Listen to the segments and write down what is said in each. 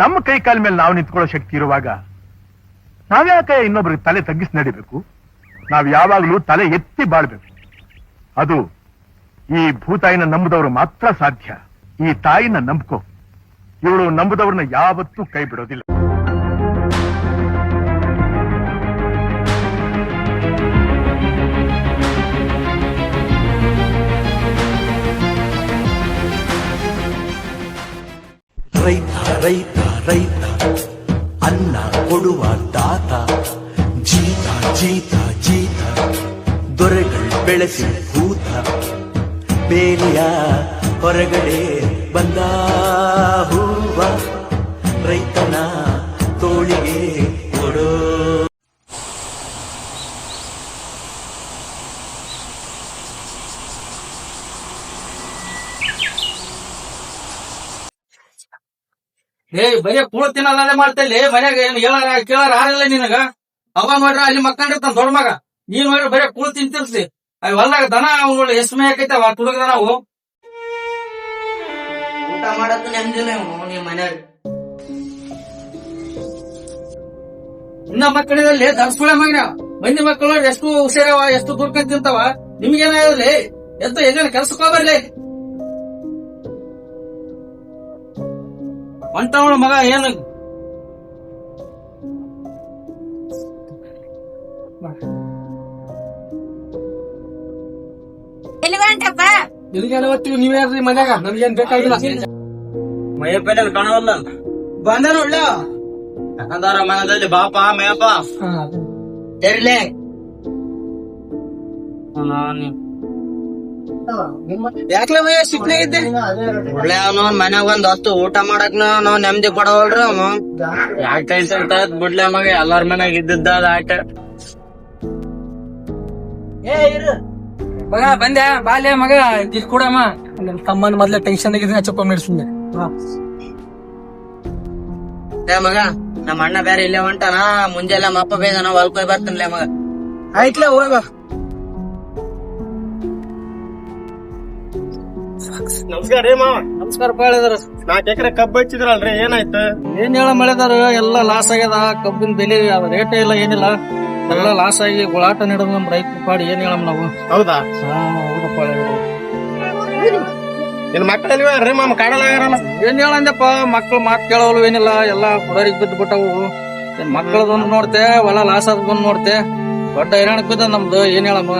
ನಮ್ಮ ಕೈ ಕಾಲ ಮೇಲೆ ನಾವು ನಿಂತ್ಕೊಳ್ಳೋ ಶಕ್ತಿ ಇರುವಾಗ ನಾವ್ಯಾಕೆ ಇನ್ನೊಬ್ರಿಗೆ ತಲೆ ತಗ್ಗಿಸಿ ನಡಿಬೇಕು? ನಾವು ಯಾವಾಗಲೂ ತಲೆ ಎತ್ತಿ ಬಾಳ್ಬೇಕು. ಅದು ಈ ಭೂತಾಯಿನ ನಂಬುದವರು ಮಾತ್ರ ಸಾಧ್ಯ. ಈ ತಾಯಿನ ನಂಬ್ಕೋ. ಇವಳು ನಂಬುದವ್ರನ್ನ ಯಾವತ್ತೂ ಕೈ ಬಿಡೋದಿಲ್ಲ. ರೈತ ರೈತ. ರೈತ, ಅನ್ನ ಕೊಡುವ ದಾತ, ಜೀತ ಜೀತ ಜೀತ, ದೊರೆಗಳು ಬೆಳೆಸಿ ಭೂತ ಬೇಲಿಯ ಹೊರಗಡೆ ಬಂದ ಹೂವ, ರೈತನ ಏ ಬರೀ ಕೂಳ ತಿನ್ನೋದೇ ಮಾಡ್ತೇಲಿ ಮನ್ಯಾಗ ಏನ್ ಹೇಳಾರ ಕೇಳಾರ ಹಾರಿಲ್ಲ ನಿನಗ? ಅವ ನೋಡ್ರ ಅಲ್ಲಿ ಮಕ್ಕಂಡಿರ್ತಾನ ದೊಡ್ಡ ಮಗ. ನೀನ್ ನೋಡ್ರಿ ಬರೀ ಕೂಳ ತಿಂತಿರ್ಸಿ ಅವ್ ಹೊಲ್ದಾಗ ದನ ಅವ್ನು ನೋಡಿ ಎಷ್ಟು ಮೇ ಆಕೈತೆ ಅವ ತುಡುಗದ ನಾವು ಊಟ ಮಾಡಕ್ ನೆಮ್ಮದಿಲ್ಲ ನೀ ನಿಮ್ ಮನ್ಯಾಗ. ಇನ್ನ ಮಕ್ಕಳಿದಲ್ಲಿ ಧರ್ಸ್ಕೊಳ ಮಗನ. ಮಂದಿ ಮಕ್ಕಳು ಎಷ್ಟು ಹುಷಾರವ ಎಷ್ಟು ದುಡ್ಕೊಂಡ್ ತಿಂತಾವ. ನಿಮ್ಗೇನಾಗಲಿ ಎದ್ದು ಎಲ್ಲಿನ ಕೆಲ್ಸಕ್ಕೆ ಹೋಗ್ಬರ್ಲಿ ಹೊಂಟವಳ ಮಗ ಏನು? ಎಲ್ಲಿ ಹೊಂಟಪ್ಪ? ನಿಮ್ಗೇನು ಗೊತ್ತಿಲ್ಲ ನೀವ್ ಯಾರ್ರಿ ಮನ್ಯಾಗ. ನಮ್ಗೇನ್ ಬೇಕಾಗಿಲ್ಲ. ಮೈಯ ಪೆಡಲ್ ಕಾಣವಲ್ಲ ಬಂದ ನೋಡ್ಲ ಯಾಕಂದಾರ ಮನದಲ್ಲಿ ಬಾಪ ಮೇಯಪ್ಪ ತೆರ್ಲೆ. ಯಾಕ್ಲೆ ಮಯ್ಯ ಸಿಕ್ಲೆ ಇದ್ದೆ? ಒಳ್ಳೆ ಅವನು ಮನ್ಯಾಗ ಒಂದ್ ಹೊತ್ತು ಊಟ ಮಾಡಕ್ ನಾವ್ ನೆಮ್ಮದಿ ಕೊಡವಲ್ರಿ ಅವನು. ಯಾಕೆ ಟೆನ್ಷನ್ ತಗದ್ ಬಿಡ್ಲೆ ಮಗ ಎಲ್ಲಾರ ಮನ್ಯಾಗ ಇದ್ದಿದ್ದ ಅದ ಆಟ ಮಗ ಬಂದೆ. ಬಾಲ್ಯ ಮಗ ಇಲ್ಲಿ ಕೂಡಮ್ಮ. ನಮ್ ತಮ್ಮನ ಮೊದ್ಲ ಟೆನ್ಷನ್ ಆಗಿದ್ರೆ ಚಪ್ಪ ಸುಮ್ನೆ. ಏ ಮಗ ನಮ್ಮ ಅಣ್ಣ ಬೇರೆ ಇಲ್ಲೇ ಹೊಂಟಾನ ಮುಂಜಾನೆ ನಮ್ಮ ಅಪ್ಪ ಬೇಗ ನಾವು ಹೊಲ್ಕೋಯ್ ಬರ್ತಾನಲ್ಲ ಮಗ. ಆಯ್ತ್ಲೆ ಹೋಗ ನಮಸ್ಕಾರ ರೀ ಮಾವ. ನಮಸ್ಕಾರ ಹೇಳಿದ್ರ. ನಾಲ್ಕು ಎಕರೆ ಕಬ್ಬು ಹಚ್ಚಿದ್ರಲ್ರಿ ಏನಾಯ್ತು? ಏನ್ ಹೇಳ ಮಳೆದಾರ ಎಲ್ಲ ಲಾಸ್ ಆಗ್ಯದ ಕಬ್ಬಿನ ಬೆಲೆ ರೇಟ್ ಇಲ್ಲ ಏನಿಲ್ಲ. ಎಲ್ಲ ಲಾಸ್ ಆಗಿ ಗುಳಾಟ ನಡೆದ ನಮ್ ರೈತ ಪಾಡಿ ಏನ್ ಹೇಳಮ್ ನಾವು? ಹೌದಾ? ಹೌದಪ್ಪ. ನಿನ್ ಮಕ್ಕಳಲ್ಲಿ ರೀ ಮಾಮ ಕಾಡಲಾಗ್ಯಾರಲ್ಲ ಏನ್ ಹೇಳಂದಪ್ಪ ಮಕ್ಳು ಮಾತು ಕೇಳೋಲ್ವ ಏನಿಲ್ಲ ಎಲ್ಲ ಹುಡರಿಗೆ ಬಿದ್ದು ಬಿಟ್ಟವು ಮಕ್ಕಳದೊಂದು ನೋಡ್ತೆ ಹೊಲ ಲಾಸ್ ಆದ್ ಬಂದು ನೋಡ್ತೆ. ದೊಡ್ಡ ಹೈರಾಣಕ್ ಬಿದ್ದ ನಮ್ದು ಏನ್ ಹೇಳಮ್ಮ?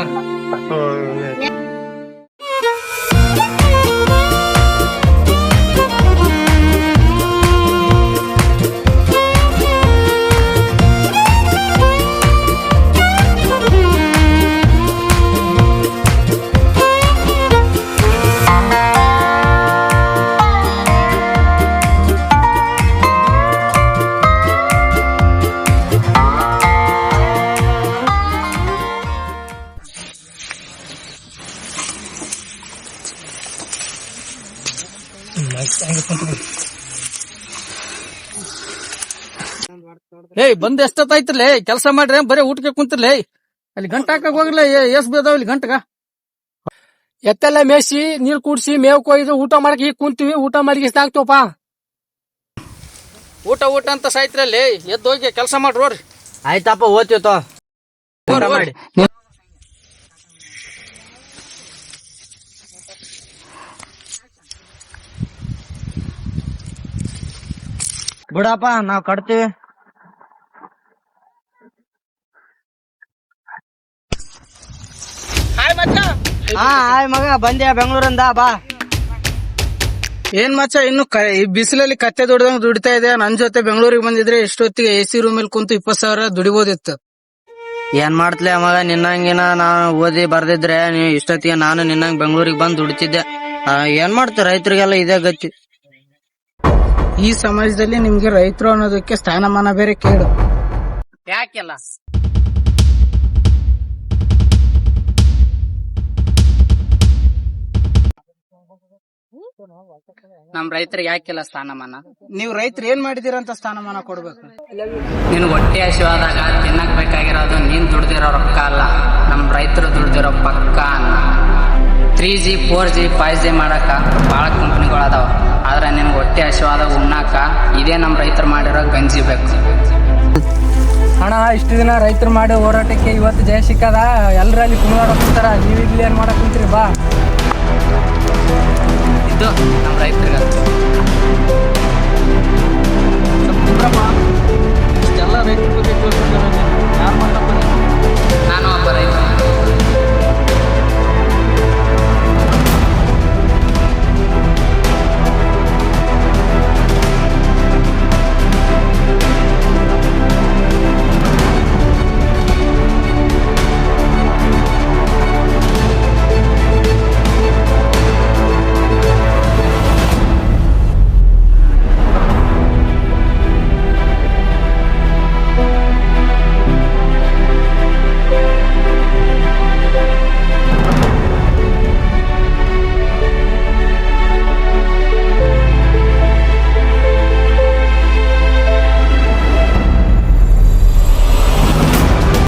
ಏಯ್ ಬಂದ್ ಎಷ್ಟೊತ್ತಾಯ್ತಿರ್ಲಿ ಕೆಲಸ ಮಾಡ್ರಿ ಬರೀ ಊಟಕ್ಕೆ ಕುಂತಿರ್ಲಿ? ಅಲ್ಲಿ ಗಂಟ ಹಾಕಕ್ ಹೋಗಿಲ್ಲ ಎಸ್ ಬೇದಾವ ಇಲ್ಲಿ ಗಂಟಗ? ಎತ್ತೆಲ್ಲ ಮೇಸಿ ನೀರ್ ಕೂಡ್ಸಿ ಮೇವು ಕೊಯ್ದು ಊಟ ಮಾಡಕ್ ಈಗ ಕುಂತೀವಿ ಊಟ ಮಾಡಿ ಇಷ್ಟ ಆಗ್ತವಪ್ಪ. ಊಟ ಊಟ ಅಂತ ಸಾಯ್ತಿರಲ್ಲಿ ಎದ್ದು ಹೋಗಿ ಕೆಲಸ ಮಾಡ್ರಿ ನೋಡ್ರಿ ಆಯ್ತಪ್ಪ ಓದ್ತೀವಿ ತೋ. ಮಾಡಿ. ಬಿಡಪ್ಪ ನಾವ್ ಕಟ್ತೀವಿ. ಹಾ ಆಯ್ ಮಗ ಬಂದ್ಯಾ ಬೆಂಗಳೂರಿಂದ ಬಾ. ಏನ್ ಮಚ್ಚ ಇನ್ನು ಕ- ಈ ಬಿಸಿಲಲ್ಲಿ ಕತ್ತೆ ದುಡ್ದಂಗ್ ದುಡಿತಾ ಇದೆ ನನ್ ಜೊತೆ ಬೆಂಗಳೂರಿಗೆ ಬಂದಿದ್ರೆ ಎಷ್ಟೊತ್ತಿಗೆ ಎ ಸಿ ರೂಮ್ ಅಲ್ಲಿ ಕುಂತು ಇಪ್ಪತ್ ಸಾವಿರ ದುಡಿಬೋದಿತ್ತು. ಏನ್ ಮಾಡ್ತ್ಲೆ ಮಗ ನಿನ್ನಂಗಿನ ನಾನು ಓದಿ ಬರ್ದಿದ್ರೆ ನೀವು ಇಷ್ಟೊತ್ತಿಗೆ ನಾನು ನಿನ್ನಂಗ್ ಬೆಂಗಳೂರಿಗೆ ಬಂದು ದುಡಿತಿದ್ದೆ. ಆ, ಏನ್ ಮಾಡ್ತಾರೆ ರೈತರಿಗೆಲ್ಲ ಇದೇ ಗತಿ. ಈ ಸಮಾಜದಲ್ಲಿ ನಿಮ್ಗೆ ರೈತರು ಅನ್ನೋದಕ್ಕೆ ಸ್ಥಾನಮಾನ ಬೇರೆ ಕೇಳು ಯಾಕೆಲ್ಲ? ನಮ್ ರೈತರಿಗೆ ಯಾಕೆಲ್ಲ ಸ್ಥಾನಮಾನ? ನೀವು ರೈತರು ಏನ್ ಮಾಡಿದಿರಂತ ಸ್ಥಾನಮಾನ ಕೊಡ್ಬೇಕು? ನೀನು ಹೊಟ್ಟೆ ಹಸಿವಾದಾಗ ತಿನ್ನಕ್ ಬೇಕಾಗಿರೋದು ನೀನ್ ದುಡ್ದಿರೋ ರೊಕ್ಕ ಅಲ್ಲ ನಮ್ ರೈತರು ದುಡ್ದಿರೋ ಪಕ್ಕ ಅನ್ನ. Three G four G five G ಮಾಡಕ ಬಹಳ ಕಂಪ್ನಿಗಳು ಅದಾವ. ಆದ್ರೆ ನಿನ್ ಹೊಟ್ಟೆ ಹೊಟ್ಟೆ ಹಸಿವಾದಾಗ ಉಣ್ಣಾಕ ಇದೇ ನಮ್ಮ ರೈತರು ಮಾಡಿರೋ ಗಂಜಿ ಬೇಕು. ಅಣ್ಣ ಇಷ್ಟು ದಿನ ರೈತರು ಮಾಡಿ ಹೋರಾಟಕ್ಕೆ ಇವತ್ತು ಜಯ ಸಿಕ್ಕದ? ಎಲ್ಲರಲ್ಲಿ ಕುಂತಾರ? ನೀವು ಇಲ್ಲಿ ಏನ್ ಮಾಡಕ್ ಕುಂತೀರಿ? ಬಾ. ಇದು ನಮ್ಮ ರೈತರಿಗೆ